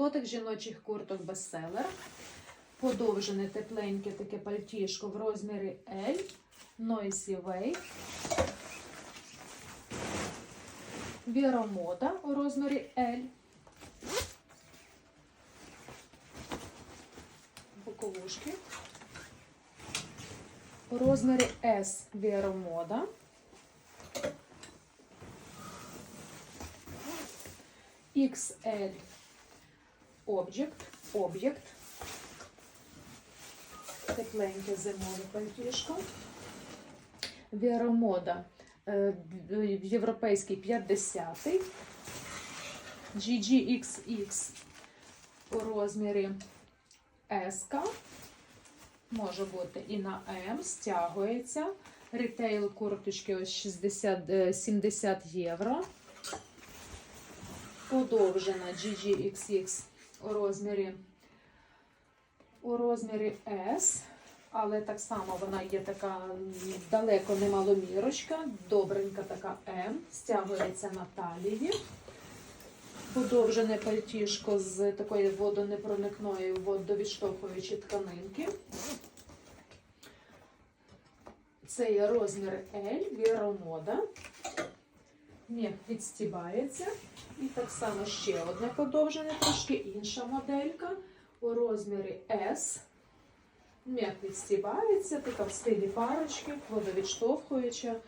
Лотик жіночих курток бестселер. Подовжене тепленьке таке пальтішко в розмірі L. Noisy Way. Віромода у розмірі L. Боковушки. У розмірі S Віромода. XL Object. Object. Тепленьке зимове пальтішко. Віромода е, в європейський 50-й. GGXX у розмірі S. Може бути і на М, стягується. Рітейл курточки ось 60, е, 70 євро. Подовжена GGXX у розмірі, у розмірі S. Але так само вона є така далеко не маломірочка, добренька така М, стягується на талії. Подовжене пальтішко з такої водонепроникної водовідштовхуючої тканинки. Це є розмір L, віромода. Міх відстібається. І так само ще одне подовжене, трошки інша моделька у розмірі S. М'як відстібається, така в стилі парочки, водовідштовхуюча.